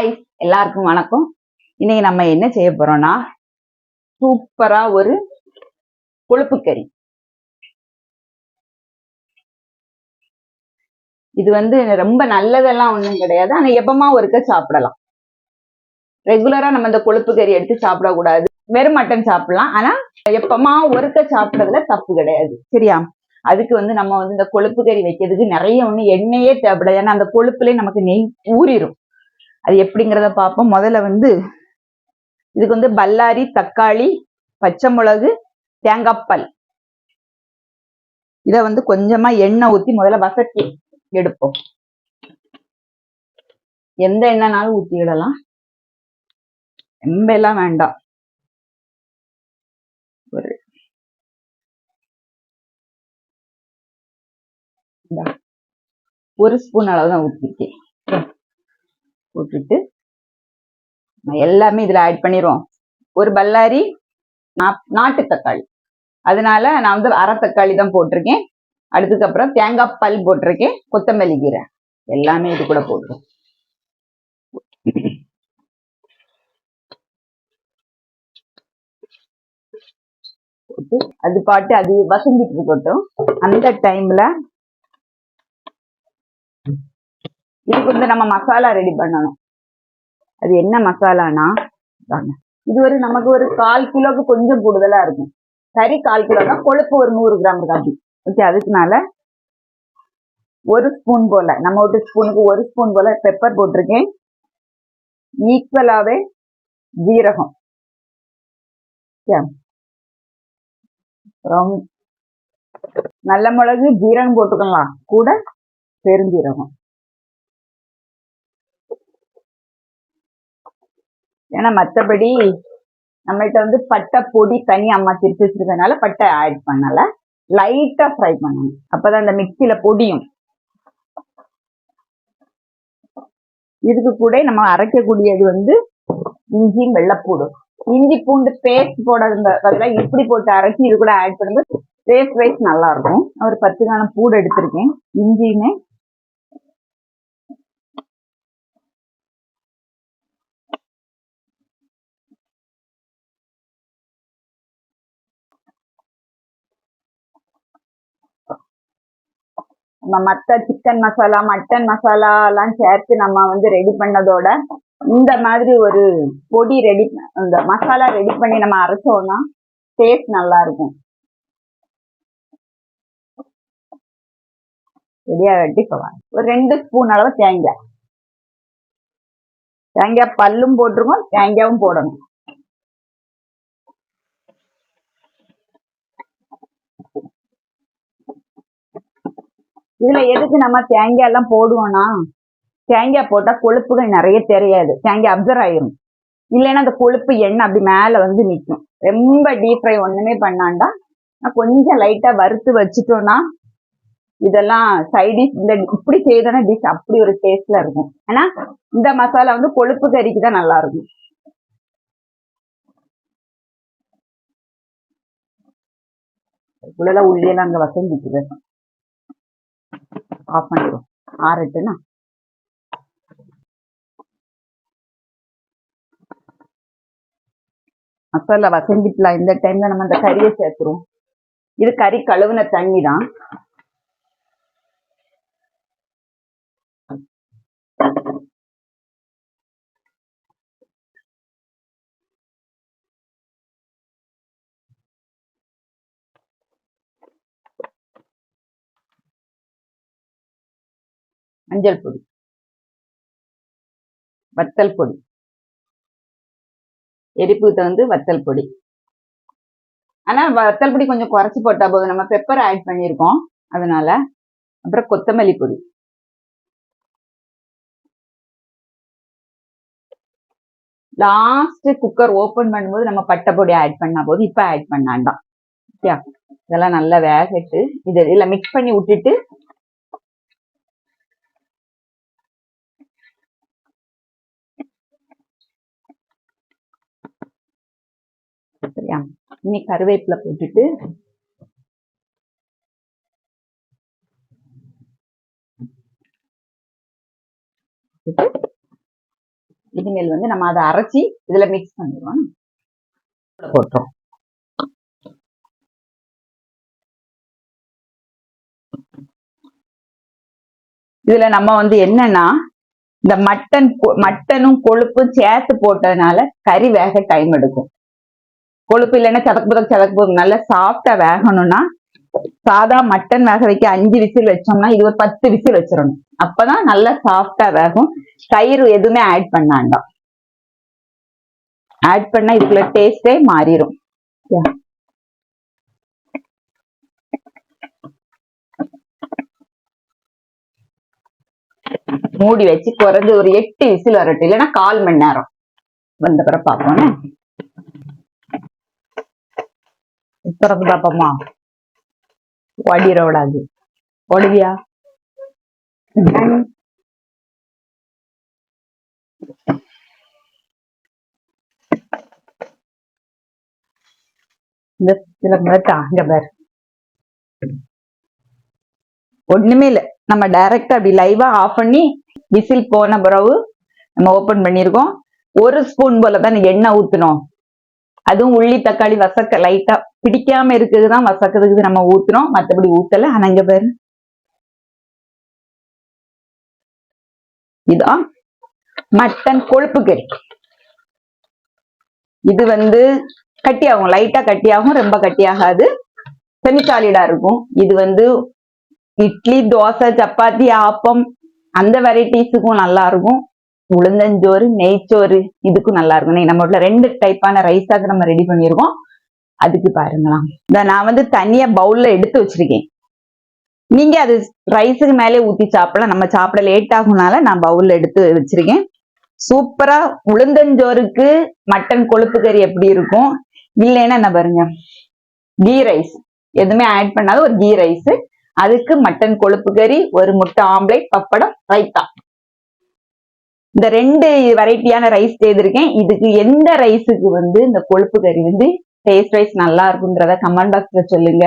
Hi எல்லாருக்கும் வணக்கம். இன்னைக்கு நம்ம என்ன செய்ய போறோம்னா சூப்பரா ஒரு கொழுப்பு கறி. இது வந்து ரொம்ப நல்லதெல்லாம் ஒண்ணும் கிடையாது. ஆனா எப்பமா ஒருக்க சாப்பிடலாம். ரெகுலரா நம்ம இந்த கொழுப்பு கறி எடுத்து சாப்பிடக்கூடாது. வெறும் மட்டன் சாப்பிடலாம். ஆனா எப்பமா ஒருக்க சாப்பிடறதுல தப்பு கிடையாது. சரியா? அதுக்கு வந்து நம்ம வந்து இந்த கொழுப்பு கறி வைக்கிறதுக்கு நிறைய ஒண்ணு எண்ணெயே தேவைப்படாது. ஏன்னா அந்த கொழுப்புலேயே நமக்கு நெய் ஊறிடும் அது எப்படிங்கிறத பார்ப்போம். முதல்ல வந்து இதுக்கு வந்து பல்லாரி தக்காளி பச்சை மிளகு தேங்காய் பல். இத வந்து கொஞ்சமா எண்ணெய் ஊத்தி முதல்ல வசட்டி எடுப்போம். எந்த எண்ணெய்னாலும் ஊற்றிடலாம் ரொம்ப எல்லாம் வேண்டாம். ஒரு ஒரு ஸ்பூன் அளவு தான் ஊற்றிருக்கேன் போட்டுட்டு எல்லாமே இதுல ஆட் பண்ணிடுவோம் ஒரு பல்லாரி நா- நாட்டு தக்காளி. அதனால நான் வந்து அரை தக்காளி தான் போட்டிருக்கேன். அடுத்ததுக்கப்புறம் தேங்காய் பல் போட்டிருக்கேன். கொத்தமல்லி கீரை. எல்லாமே இது கூட போட்டுருவோம். போட்டு அது பாட்டு அது வசந்திட்டு இருக்கட்டும். அந்த டைம்ல இதுக்கு வந்து நம்ம மசாலா ரெடி பண்ணணும். அது என்ன மசாலானா இது ஒரு நமக்கு ஒரு கால் கிலோக்கு கொஞ்சம் கூடுதலா இருக்கும். கறி கால் கிலோ தான் கொழுப்பு ஒரு நூறு கிராம் காப்பி ஓகே அதுக்குனால ஒரு ஸ்பூன் போல நம்ம ஒரு ஸ்பூனுக்கு ஒரு ஸ்பூன் போல பெப்பர் போட்டிருக்கேன். ஈக்குவலாவே ஜீரகம். அப்புறம் நல்ல மிளகு ஜீரகம் போட்டுக்கலாம். கூட பெருஞ்சீரகம். ஏன்னா மற்றபடி நம்மள்ட்ட வந்து பட்டை பொடி தனி அம்மா திருப்பி வச்சிருக்கனால பட்டை ஆட் பண்ணல. லைட்டா ஃப்ரை பண்ணணும். அப்பதான் இந்த மிக்சியில பொடியும். இதுக்கு கூட நம்ம அரைக்கக்கூடியது வந்து இஞ்சியும் வெள்ளப்பூடு இஞ்சி பூண்டு பேஸ்ட் போடாதுங்க பதிலாக இப்படி போட்டு அரைச்சி இது கூட ஆட் பண்ணும்போது டேஸ்ட் வைஸ் நல்லா இருக்கும் ஒரு பத்து காலம் பூடு எடுத்திருக்கேன். இஞ்சியுமே நம்ம மத்த சிக்கன் மசாலா மட்டன் மசாலா எல்லாம் சேர்த்து நம்ம வந்து ரெடி பண்ணதோட இந்த மாதிரி ஒரு பொடி ரெடி இந்த மசாலா ரெடி பண்ணி நம்ம அரைச்சோம்னா டேஸ்ட் நல்லா இருக்கும். ரெடியா வெட்டி ஒரு ரெண்டு ஸ்பூன் அளவு தேங்காய். தேங்காய் பல்லும் போட்டிருக்கோம் தேங்காயும் போடணும். இதுல எதுக்கு நம்ம தேங்காய் எல்லாம் போடுவோம்னா? தேங்காய் போட்டா கொழுப்புகள் நிறைய தெரியாது. தேங்காய் அப்சர்வ் ஆயிரும். இல்லைன்னா அந்த கொழுப்பு எண்ணெய் அப்படி மேல வந்து நிற்கும் ரொம்ப டீப் ஃப்ரை ஒண்ணுமே பண்ணாண்டா நான் கொஞ்சம் லைட்டா வறுத்து வச்சுட்டோம்னா இதெல்லாம் சைடிஷ் இந்த இப்படி செய்தான டிஷ் அப்படி ஒரு டேஸ்ட்ல இருக்கும். ஆனா இந்த மசாலா வந்து கொழுப்பு கறிக்கு தான் நல்லா இருக்கும். உள்ளே உள்ளியெல்லாம் அங்க வசந்திக்குது. ஆஃப் பண்ணிடுவோம் ஆறட்டுன்னா மசாலா வசங்கிக்கலாம் இந்த டைம்ல நம்ம அந்த கறியை சேர்த்துருவோம். இது கறி கழுவுன தண்ணி தான் மஞ்சள் பொடி. வத்தல் பொடி. எரிப்புக்கு வந்து வத்தல் பொடி. ஆனா வத்தல் பொடி கொஞ்சம் குறைச்சு போட்டா போதும். நம்ம பெப்பர் ஆட் பண்ணியிருக்கோம். அதனால அப்புறம் கொத்தமல்லி பொடி. லாஸ்ட் குக்கர் ஓப்பன் பண்ணும்போது நம்ம பட்டை பொடி ஆட் பண்ணா போது இப்போ ஆட் பண்ணாண்டாம். ஓகே இதெல்லாம் நல்லா வேகட்டு. இது இல்லை மிக்ஸ் பண்ணி விட்டுட்டு சரியா இனி கருவேப்பிலை போட்டுட்டு இனிமேல் வந்து நம்ம அதை அரைச்சி இதுல மிக்ஸ் பண்ணிடுவோம். போட்டுரும் இதுல நம்ம வந்து என்னன்னா இந்த மட்டன் மட்டனும் கொழுப்பும் சேர்த்து போட்டதுனால கறி வேக டைம் எடுக்கும். கொழுப்பு இல்லைன்னா சதக்கு புதக்கு சதக்கு புதக்கு. நல்லா சாஃப்டா வேகணும்னா சாதா மட்டன் வேக வைக்க அஞ்சு விசில் வச்சோம்னா இது ஒரு பத்து விசில் வச்சிடணும் அப்பதான் நல்லா சாஃப்டா வேகும். தயிர் எதுவுமே ஆட் பண்ணாண்டாம் ஆட் பண்ணா இதுக்குள்ள டேஸ்டே மாறிடும் மூடி வச்சு குறைஞ்சு ஒரு எட்டு விசில் வரட்டும். இல்லைன்னா கால் மணி நேரம். வந்த பிறகு பார்ப்போம் திறந்து பாப்போமா ஓடிட விடாது ஓடுவியா இந்த இதுல இங்க பாரு ஒண்ணுமே இல்ல நம்ம டைரக்டா அப்படி லைவா ஆஃப் பண்ணி விசில் போன பிறகு நம்ம ஓபன் பண்ணிருக்கோம் ஒரு ஸ்பூன் போல தான் எண்ணெய் ஊத்தணும் அதுவும் உள்ளி தக்காளி வசக்க லைட்டா பிடிக்காம இருக்குதுதான் வசக்கிறதுக்கு நம்ம ஊத்துறோம் மற்றபடி ஊத்தல. அணங்க இங்க பாரு. இதான் மட்டன் கொழுப்பு கறி. இது வந்து கட்டியாகும் லைட்டா கட்டியாகும் ரொம்ப கட்டியாகாது. செமிசாலிடா இருக்கும். இது வந்து இட்லி தோசை சப்பாத்தி ஆப்பம் அந்த வெரைட்டிஸுக்கும் நல்லா இருக்கும். உளுந்தஞ்சோறு நெய்ச்சோறு இதுக்கும் நல்லா இருக்கும். நம்ம வீட்ல ரெண்டு டைப்பான ரைஸாக நம்ம ரெடி பண்ணியிருக்கோம் அதுக்கு பாருங்களாம். இந்த நான் வந்து தனியா பவுல்ல எடுத்து வச்சிருக்கேன். நீங்க அது ரைஸுக்கு மேலே ஊத்தி சாப்பிடலாம். நம்ம சாப்பிட லேட் ஆகுனால நான் பவுல்ல எடுத்து வச்சிருக்கேன். சூப்பரா உளுந்தஞ்சோறுக்கு மட்டன் கொழுப்பு கறி எப்படி இருக்கும்? இல்லைன்னா என்ன பாருங்க? கீ ரைஸ் எதுவுமே ஆட் பண்ணாத ஒரு கீ ரைஸ் அதுக்கு மட்டன் கொழுப்பு கறி ஒரு முட்டை ஆம்லேட் பப்படம் ரைத்தா. இந்த ரெண்டு வெரைட்டியான ரைஸ் செய்திருக்கேன் இதுக்கு எந்த ரைஸுக்கு வந்து இந்த கொழுப்பு கறி வந்து டேஸ்ட் வைஸ் நல்லா இருக்குன்றத கமெண்ட் பாக்ஸ்ல சொல்லுங்க.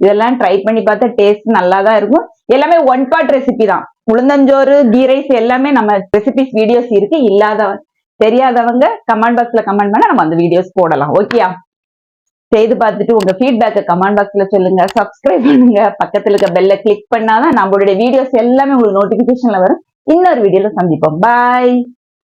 இதெல்லாம் ட்ரை பண்ணி பார்த்தா டேஸ்ட் நல்லா தான் இருக்கும். எல்லாமே ஒன் பார்ட் ரெசிபி தான். உளுந்தஞ்சோறு கீ ரைஸ் எல்லாமே நம்ம ரெசிபிஸ் வீடியோஸ் இருக்கு. இல்லாத தெரியாதவங்க கமெண்ட் பாக்ஸ்ல கமெண்ட் பண்ண நம்ம அந்த வீடியோஸ் போடலாம். ஓகேயா செய்து பார்த்துட்டு உங்க ஃபீட்பேக்கை கமெண்ட் பாக்ஸ்ல சொல்லுங்க. சப்ஸ்கிரைப் பண்ணுங்க. பக்கத்துல இருக்க பெல்ல கிளிக் பண்ணாதான் நம்மளுடைய வீடியோஸ் எல்லாமே உங்களுக்கு நோட்டிபிகேஷன்ல வரும். இன்னொரு வீடியோல சந்திப்போம். பாய்